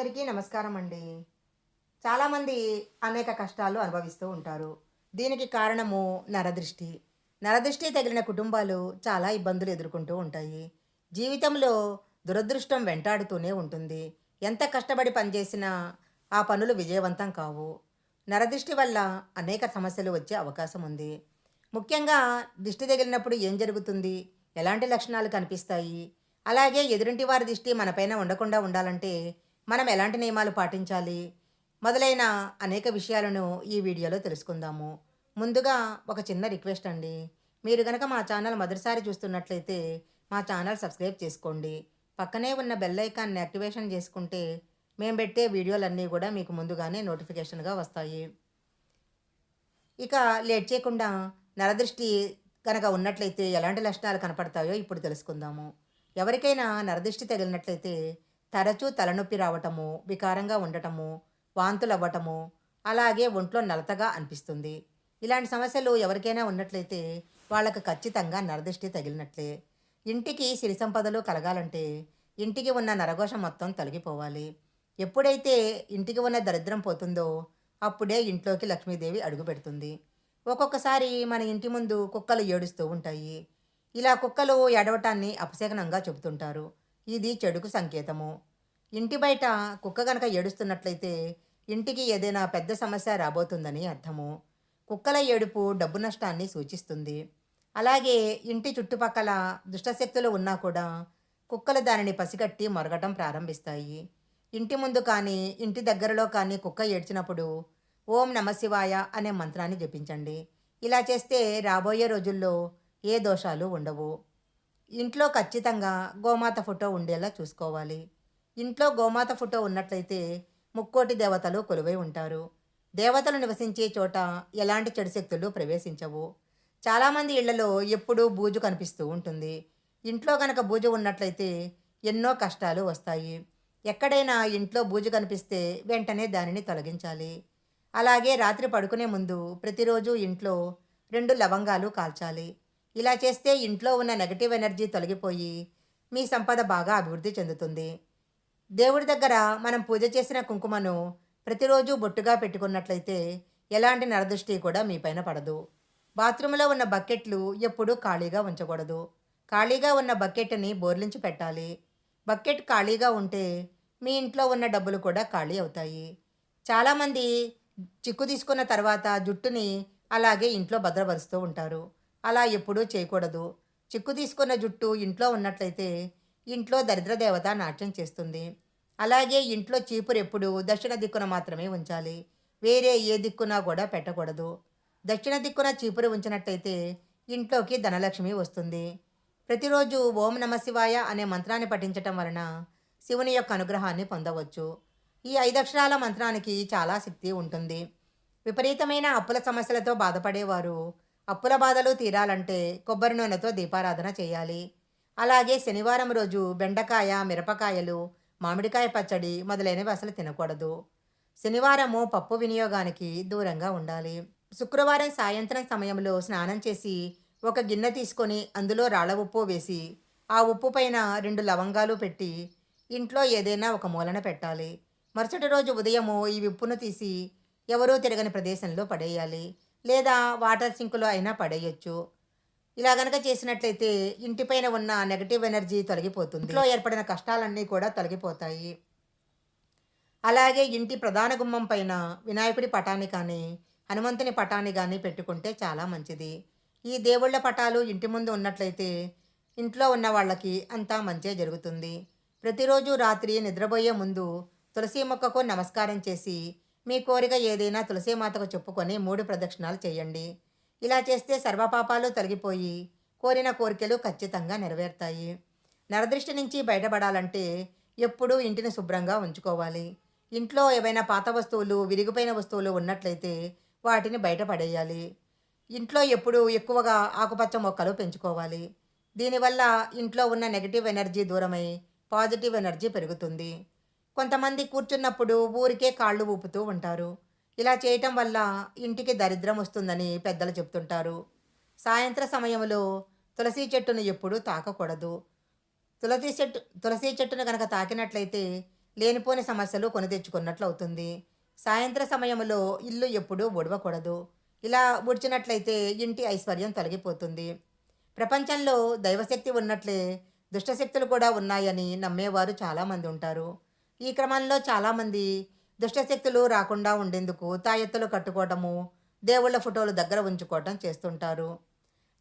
అందరికీ నమస్కారం అండి. చాలామంది అనేక కష్టాలు అనుభవిస్తూ ఉంటారు. దీనికి కారణము నరదృష్టి. నరదృష్టి తగిలిన కుటుంబాలు చాలా ఇబ్బందులు ఎదుర్కొంటూ ఉంటాయి. జీవితంలో దురదృష్టం వెంటాడుతూనే ఉంటుంది. ఎంత కష్టపడి పనిచేసినా ఆ పనులు విజయవంతం కావు. నరదృష్టి వల్ల అనేక సమస్యలు వచ్చే అవకాశం ఉంది. ముఖ్యంగా దిష్టి తగిలినప్పుడు ఏం జరుగుతుంది? ఎలాంటి లక్షణాలు కనిపిస్తాయి? అలాగే ఎదురింటి వారి దృష్టి మనపైన ఉండకుండా ఉండాలంటే మనం ఎలాంటి నియమాలు పాటించాలి? మొదలైన అనేక విషయాలను ఈ వీడియోలో తెలుసుకుందాము. ముందుగా ఒక చిన్న రిక్వెస్ట్ అండి. మీరు గనక మా ఛానల్ మొదటిసారి చూస్తున్నట్లయితే మా ఛానల్ సబ్స్క్రైబ్ చేసుకోండి. పక్కనే ఉన్న బెల్ ఐకాన్ని యాక్టివేషన్ చేసుకుంటే మేము పెట్టే వీడియోలన్నీ కూడా మీకు ముందుగానే నోటిఫికేషన్గా వస్తాయి. ఇక లేట్ చేయకుండా నరదృష్టి కనుక ఉన్నట్లయితే ఎలాంటి లక్షణాలు కనపడతాయో ఇప్పుడు తెలుసుకుందాము. ఎవరికైనా నరదృష్టి తగిలినట్లయితే తరచూ తలనొప్పి రావటము వికారంగా ఉండటము వాంతులు అవ్వటము అలాగే ఒంట్లో నలతగా అనిపిస్తుంది. ఇలాంటి సమస్యలు ఎవరికైనా ఉన్నట్లయితే వాళ్ళకు ఖచ్చితంగా నరదృష్టి తగిలినట్లే. ఇంటికి సిరి సంపదలు కలగాలంటే ఇంటికి ఉన్న నరఘోషం మొత్తం తొలగిపోవాలి. ఎప్పుడైతే ఇంటికి ఉన్న దరిద్రం పోతుందో అప్పుడే ఇంట్లోకి లక్ష్మీదేవి అడుగుపెడుతుంది ఒక్కొక్కసారి మన ఇంటి ముందు కుక్కలు ఏడుస్తూ ఉంటాయి. ఇలా కుక్కలు ఏడవటాన్ని అపశకనంగా చెబుతుంటారు. ఇది చెడుకు సంకేతము. ఇంటి బయట కుక్క గనక ఏడుస్తున్నట్లయితే ఇంటికి ఏదైనా పెద్ద సమస్య రాబోతుందని అర్థము. కుక్కల ఏడుపు డబ్బు నష్టాన్ని సూచిస్తుంది. అలాగే ఇంటి చుట్టుపక్కల దుష్టశక్తులు ఉన్నా కూడా కుక్కలు దానిని పసిగట్టి మొరగటం ప్రారంభిస్తాయి. ఇంటి ముందు కానీ ఇంటి దగ్గరలో కానీ కుక్క ఏడ్చినప్పుడు ఓం నమశివాయ అనే మంత్రాన్ని జపించండి. ఇలా చేస్తే రాబోయే రోజుల్లో ఏ దోషాలు ఉండవు. ఇంట్లో ఖచ్చితంగా గోమాత ఫోటో ఉండేలా చూసుకోవాలి. ఇంట్లో గోమాత ఫోటో ఉన్నట్లయితే ముక్కోటి దేవతలు కొలువై ఉంటారు. దేవతలు నివసించే చోట ఎలాంటి చెడు శక్తులు ప్రవేశించవు. చాలామంది ఇళ్ళలో ఎప్పుడూ బూజు కనిపిస్తూ ఉంటుంది. ఇంట్లో కనుక బూజు ఉన్నట్లయితే ఎన్నో కష్టాలు వస్తాయి. ఎక్కడైనా ఇంట్లో బూజు కనిపిస్తే వెంటనే దానిని తొలగించాలి. అలాగే రాత్రి పడుకునే ముందు ప్రతిరోజు ఇంట్లో రెండు లవంగాలు కాల్చాలి. ఇలా చేస్తే ఇంట్లో ఉన్న నెగటివ్ ఎనర్జీ తొలగిపోయి మీ సంపద బాగా అభివృద్ధి చెందుతుంది. దేవుడి దగ్గర మనం పూజ చేసిన కుంకుమను ప్రతిరోజు బొట్టుగా పెట్టుకున్నట్లయితే ఎలాంటి నరదృష్టి కూడా మీపైన పడదు. బాత్రూంలో ఉన్న బకెట్లు ఎప్పుడూ ఖాళీగా ఉంచకూడదు. ఖాళీగా ఉన్న బకెట్ని బోర్లించి పెట్టాలి. బకెట్ ఖాళీగా ఉంటే మీ ఇంట్లో ఉన్న డబ్బులు కూడా ఖాళీ అవుతాయి. చాలామంది చిక్కు తీసుకున్న తర్వాత జుట్టుని అలాగే ఇంట్లో భద్రపరుస్తూ ఉంటారు. అలా ఎప్పుడూ చేయకూడదు. చిక్కు తీసుకున్న జుట్టు ఇంట్లో ఉన్నట్లయితే ఇంట్లో దరిద్ర దేవత నాట్యం చేస్తుంది. అలాగే ఇంట్లో చీపురు ఎప్పుడు దక్షిణ దిక్కున మాత్రమే ఉంచాలి. వేరే ఏ దిక్కున కూడా పెట్టకూడదు. దక్షిణ దిక్కున చీపురు ఉంచినట్టయితే ఇంట్లోకి ధనలక్ష్మి వస్తుంది. ప్రతిరోజు ఓం నమ శివాయ అనే మంత్రాన్ని పఠించటం వలన శివుని యొక్క అనుగ్రహాన్ని పొందవచ్చు. ఈ ఐదక్షరాల మంత్రానికి చాలా శక్తి ఉంటుంది. విపరీతమైన అప్పుల సమస్యలతో బాధపడేవారు అప్పుల బాధలు తీరాలంటే కొబ్బరి నూనెతో దీపారాధన చేయాలి. అలాగే శనివారం రోజు బెండకాయ మిరపకాయలు మామిడికాయ పచ్చడి మొదలైనవి అసలు తినకూడదు. శనివారము పప్పు వినియోగానికి దూరంగా ఉండాలి. శుక్రవారం సాయంత్రం సమయంలో స్నానం చేసి ఒక గిన్నె తీసుకొని అందులో రాళ్ళ ఉప్పు వేసి ఆ ఉప్పు పైన రెండు లవంగాలు పెట్టి ఇంట్లో ఏదైనా ఒక మూలన పెట్టాలి. మరుసటి రోజు ఉదయము ఈ ఉప్పును తీసి ఎవరూ తిరగని ప్రదేశంలో పడేయాలి. లేదా వాటర్ సింకులో అయినా పడేయచ్చు. ఇలా గనక చేసినట్లయితే ఇంటిపైన ఉన్న నెగటివ్ ఎనర్జీ తొలగిపోతుంది. ఇంట్లో ఏర్పడిన కష్టాలన్నీ కూడా తొలగిపోతాయి. అలాగే ఇంటి ప్రధాన గుమ్మం పైన వినాయకుడి పటాన్ని కానీ హనుమంతుని పటాన్ని కానీ పెట్టుకుంటే చాలా మంచిది. ఈ దేవుళ్ళ పటాలు ఇంటి ముందు ఉన్నట్లయితే ఇంట్లో ఉన్న వాళ్ళకి అంతా మంచే జరుగుతుంది. ప్రతిరోజు రాత్రి నిద్రపోయే ముందు తులసి మొక్కకు నమస్కారం చేసి మీ కోరిక ఏదైనా తులసీమాతకు చెప్పుకొని మూడు ప్రదక్షిణాలు చేయండి. ఇలా చేస్తే సర్వపాపాలు తొలగిపోయి కోరిన కోరికలు ఖచ్చితంగా నెరవేరుతాయి. నరదృష్టి నుంచి బయటపడాలంటే ఎప్పుడూ ఇంటిని శుభ్రంగా ఉంచుకోవాలి. ఇంట్లో ఏవైనా పాత వస్తువులు విరిగిపోయిన వస్తువులు ఉన్నట్లయితే వాటిని బయటపడేయాలి. ఇంట్లో ఎప్పుడూ ఎక్కువగా ఆకుపచ్చ మొక్కలు పెంచుకోవాలి. దీనివల్ల ఇంట్లో ఉన్న నెగిటివ్ ఎనర్జీ దూరమై పాజిటివ్ ఎనర్జీ పెరుగుతుంది. కొంతమంది కూర్చున్నప్పుడు ఊరికే కాళ్ళు ఊపుతూ ఉంటారు. ఇలా చేయటం వల్ల ఇంటికి దరిద్రం వస్తుందని పెద్దలు చెప్తుంటారు. సాయంత్ర సమయంలో తులసి చెట్టును ఎప్పుడూ తాకకూడదు. తులసి చెట్టు తులసి చెట్టును కనుక తాకినట్లయితే లేనిపోని సమస్యలు కొని తెచ్చుకున్నట్లు అవుతుంది. సాయంత్ర సమయంలో ఇల్లు ఎప్పుడూ ఉడవకూడదు ఇలా ఉడిచినట్లయితే ఇంటి ఐశ్వర్యం తొలగిపోతుంది. ప్రపంచంలో దైవశక్తి ఉన్నట్లే దుష్టశక్తులు కూడా ఉన్నాయని నమ్మేవారు చాలామంది ఉంటారు. ఈ క్రమంలో చాలామంది దుష్టశక్తులు రాకుండా ఉండేందుకు తాయెత్తులు కట్టుకోవటము దేవుళ్ళ ఫోటోలు దగ్గర ఉంచుకోవటం చేస్తుంటారు.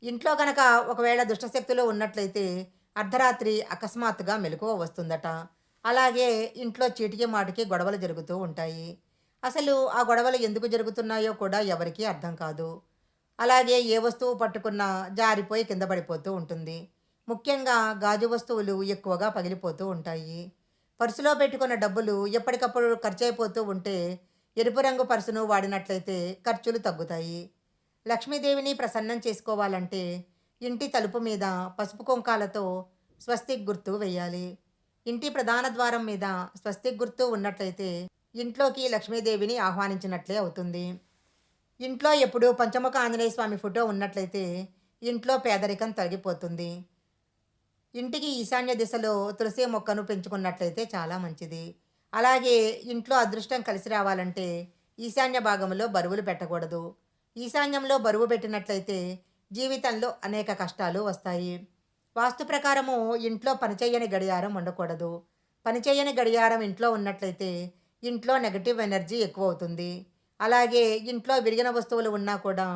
ఇంట్లో గనక ఒకవేళ దుష్టశక్తులు ఉన్నట్లయితే అర్ధరాత్రి అకస్మాత్తుగా మెలకువ వస్తుందట. అలాగే ఇంట్లో చీటికి మాటికి గొడవలు జరుగుతూ ఉంటాయి. అసలు ఆ గొడవలు ఎందుకు జరుగుతున్నాయో కూడా ఎవరికీ అర్థం కాదు. అలాగే ఏ వస్తువు పట్టుకున్నా జారిపోయి కింద పడిపోతూ ఉంటుంది. ముఖ్యంగా గాజు వస్తువులు ఎక్కువగా పగిలిపోతూ ఉంటాయి. పర్సులో పెట్టుకున్న డబ్బులు ఎప్పటికప్పుడు ఖర్చు అయిపోతూ ఉంటే ఎరుపు రంగు పర్సును వాడినట్లయితే ఖర్చులు తగ్గుతాయి. లక్ష్మీదేవిని ప్రసన్నం చేసుకోవాలంటే ఇంటి తలుపు మీద పసుపు కుంకాలతో స్వస్తిక్ గుర్తు వేయాలి. ఇంటి ప్రధాన ద్వారం మీద స్వస్తిక్ గుర్తు ఉన్నట్లయితే ఇంట్లోకి లక్ష్మీదేవిని ఆహ్వానించినట్లే అవుతుంది. ఇంట్లో ఎప్పుడు పంచముఖ ఆంజనేయ స్వామి ఫోటో ఉన్నట్లయితే ఇంట్లో పేదరికం తొలగిపోతుంది. ఇంటికి ఈశాన్య దిశలో తులసి మొక్కను పెంచుకున్నట్లయితే చాలా మంచిది. అలాగే ఇంట్లో అదృష్టం కలిసి రావాలంటే ఈశాన్య భాగంలో బరువులు పెట్టకూడదు. ఈశాన్యంలో బరువు పెట్టినట్లయితే జీవితంలో అనేక కష్టాలు వస్తాయి. వాస్తు ప్రకారము ఇంట్లో పనిచేయని గడియారం ఉండకూడదు. పనిచేయని గడియారం ఇంట్లో ఉన్నట్లయితే ఇంట్లో నెగటివ్ ఎనర్జీ ఎక్కువ అవుతుంది అలాగే ఇంట్లో విరిగిన వస్తువులు ఉన్నా కూడా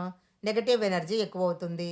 నెగటివ్ ఎనర్జీ ఎక్కువ అవుతుంది